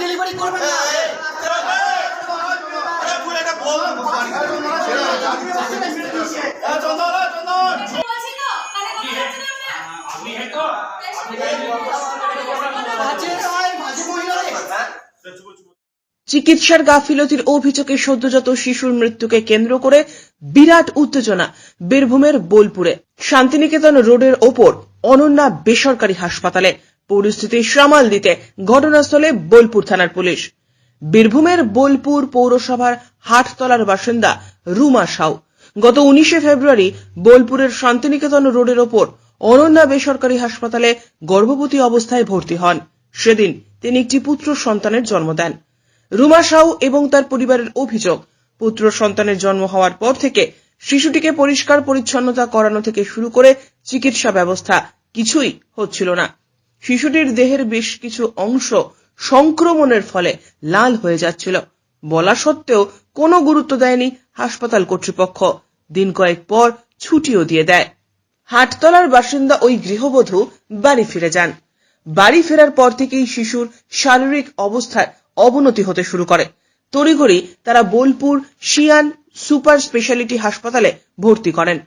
মারামারি করবেন না বলছি তো কানে কথা যাচ্ছে না। চিকিৎসার গাফিলতির অভিযোগে সদ্যজাত শিশুর মৃত্যুকে কেন্দ্র করে বিরাট উত্তেজনা বীরভূমের বোলপুরে শান্তিনিকেতন রোডের ওপর অনন্যা বেসরকারি হাসপাতালে পরিস্থিতি সামাল দিতে ঘটনাস্থলে বোলপুর থানার পুলিশ। বীরভূমের বোলপুর পৌরসভার হাটতলার বাসিন্দা রুমা সাউ। গত উনিশে ফেব্রুয়ারি বোলপুরের শান্তিনিকেতন রোডের ওপর অনন্যা বেসরকারি হাসপাতালে গর্ভবতী অবস্থায় ভর্তি হন। সেদিন তিনি একটি পুত্র সন্তানের জন্ম দেন। রুমা সাউ এবং তার পরিবারের অভিযোগ, পুত্র সন্তানের জন্ম হওয়ার পর থেকে শিশুটিকে পরিষ্কার পরিচ্ছন্নতা করানো থেকে শুরু করে চিকিৎসা ব্যবস্থা কিছুই হচ্ছিল না। শিশুটির দেহের বেশ কিছু অংশ সংক্রমণের ফলে লাল হয়ে যাচ্ছিল। বলা সত্ত্বেও কোনো গুরুত্ব দেয়নি হাসপাতাল কর্তৃপক্ষ। দিন কয়েক পর ছুটিও দিয়ে দেয়। হাটতলার বাসিন্দা ওই গৃহবধূ বাড়ি ফিরে যান। বাড়ি ফেরার পর থেকেই শিশুর শারীরিক অবস্থার অবনতি হতে শুরু করে। তড়িঘড়ি তারা বোলপুর শিয়ান সুপার স্পেশালিটি হাসপাতালে ভর্তি করেন।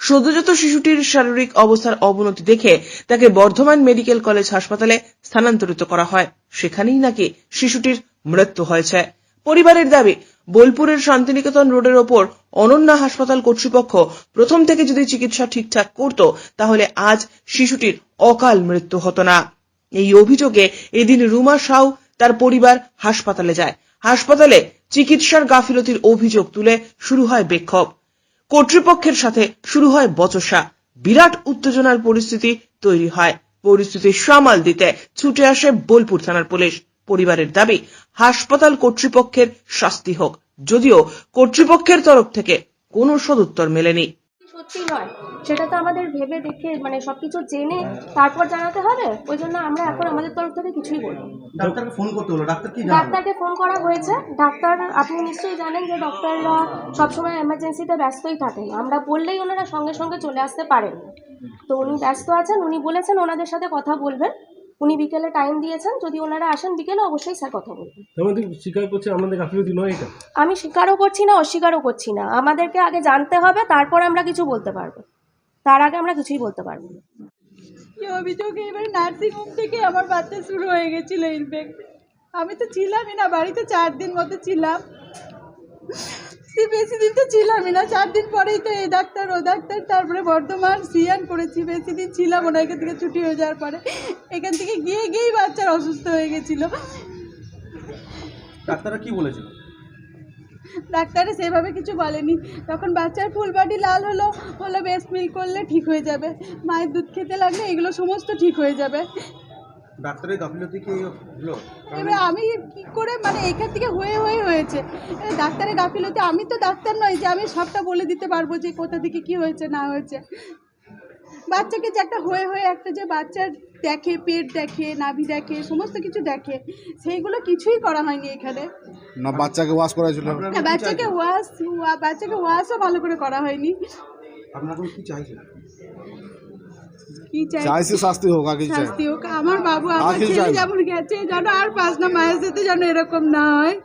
সদ্যজাত শিশুটির শারীরিক অবস্থার অবনতি দেখে তাকে বর্ধমান মেডিকেল কলেজ হাসপাতালে স্থানান্তরিত করা হয়। সেখানেই নাকি শিশুটির মৃত্যু হয়েছে। পরিবারের দাবি, বোলপুরের শান্তিনিকেতন রোডের ওপর অনন্যা হাসপাতাল কর্তৃপক্ষ প্রথম থেকে যদি চিকিৎসা ঠিকঠাক করত, তাহলে আজ শিশুটির অকাল মৃত্যু হতো না। এই অভিযোগে এদিন রুমা সাউ তার পরিবার হাসপাতালে যায়। হাসপাতালে চিকিৎসার গাফিলতির অভিযোগ তুলে শুরু হয় বিক্ষোভ। কর্তৃপক্ষের সাথে শুরু হয় বচসা। বিরাট উত্তেজনার পরিস্থিতি তৈরি হয়। পরিস্থিতি সামাল দিতে ছুটে আসে বোলপুর থানার পুলিশ। পরিবারের দাবি, হাসপাতাল কর্তৃপক্ষের শাস্তি হোক। যদিও কর্তৃপক্ষের তরফ থেকে কোনো সদুত্তর মেলেনি। সত্যি নয়। সেটা তো আমাদের ভেবে দেখে মানে সবকিছু জেনে তারপর জানাতে হবে। ওই জন্য আমরা এখন আমাদের তরফ থেকে কিছুই বলি ডাক্তারকে ফোন করতে হলো ডাক্তার কি ডাক্তারকে ফোন করা হয়েছে। ডাক্তার আপনি নিশ্চয়ই জানেন যে ডক্টররা সবসময় এমার্জেন্সিতে ব্যস্তই থাকেন। আমরা বললেই ওনারা সঙ্গে সঙ্গে চলে আসতে পারেন। তো উনি ব্যস্ত আছেন উনি বলেছেন ওনাদের সাথে কথা বলবেন। উনি বিকেলে টাইম দিয়েছেন যদি ওনারা আসেন বিকেলে অবশ্যই স্যার কথা বলবেন। আমাদের স্বীকার করছে আমাদের গাফিলতি নয় এটা? আমি স্বীকারও করছি না অস্বীকারও করছি না। আমাদেরকে আগে জানতে হবে তারপর আমরা কিছু বলতে পারব। তার আগে আমরা কিছুই বলতে পারব না। কি অভিযোগ এবারে নার্সিং হোম থেকে আমার বাচ্চা শুরু হয়ে গেছিল ইনফেক্ট আমি তো ছিলামই না বাড়িতে চার দিন মতো ছিলাম। বেশি দিন তো ছিলামই না চার দিন পরেই তো এই ডাক্তার ও ডাক্তার তারপরে বর্ধমান সিয়ান করেছি বেশি দিন ছিলাম না এখান থেকে ছুটি হয়ে যাওয়ার পরে। এখান থেকে গিয়ে গিয়েই বাচ্চার অসুস্থ হয়ে গেছিল। ডাক্তাররা কি বলেছিল? ডাক্তারে সেভাবে কিছু বলেনি। তখন বাচ্চার ফুল বডি লাল হলো হলো বেস্ট মিল করলে ঠিক হয়ে যাবে। মায়ের দুধ খেতে লাগলে এগুলো সমস্ত ঠিক হয়ে যাবে। ডাক্তারের গাফিলতি কি হলো? এবার আমি কি করে মানে এখান থেকে হয়ে হয়ে হয়েছে? ডাক্তারের গাফিলতি। আমি তো ডাক্তার নই যে আমি সবটা বলে দিতে পারব যে কোথা থেকে কি হয়েছে না হয়েছে। বাচ্চাকে যে একটা হয়ে হয়ে একটা যে বাচ্চার দেখে পেট দেখে নাভি দেখে সমস্ত কিছু দেখে সেইগুলো কিছুই করা হয়নি এখানে। না বাচ্চাকে ওয়াশ করা ছিল না বাচ্চাকে ওয়াশ বাচ্চাকে ওয়াশও ভালো করে করা হয়নি। আপনার কি চাইছেন? কি চাই? শাস্তি হোক আগে শাস্তি হোক। আমার বাবু আমার ছেলে যেমন গেছে যেন আর পাঁচ মায়ের সাথে যেন এরকম না হয়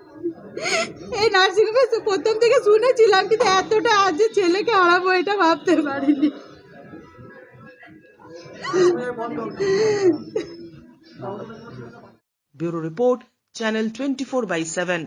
এই নার্সিংহোমে প্রথম থেকে শুনেছিলাম কিন্তু এতটা আজ যে ছেলেকে হারাবো এটা ভাবতে পারিনি। Bureau report channel twenty four by seven.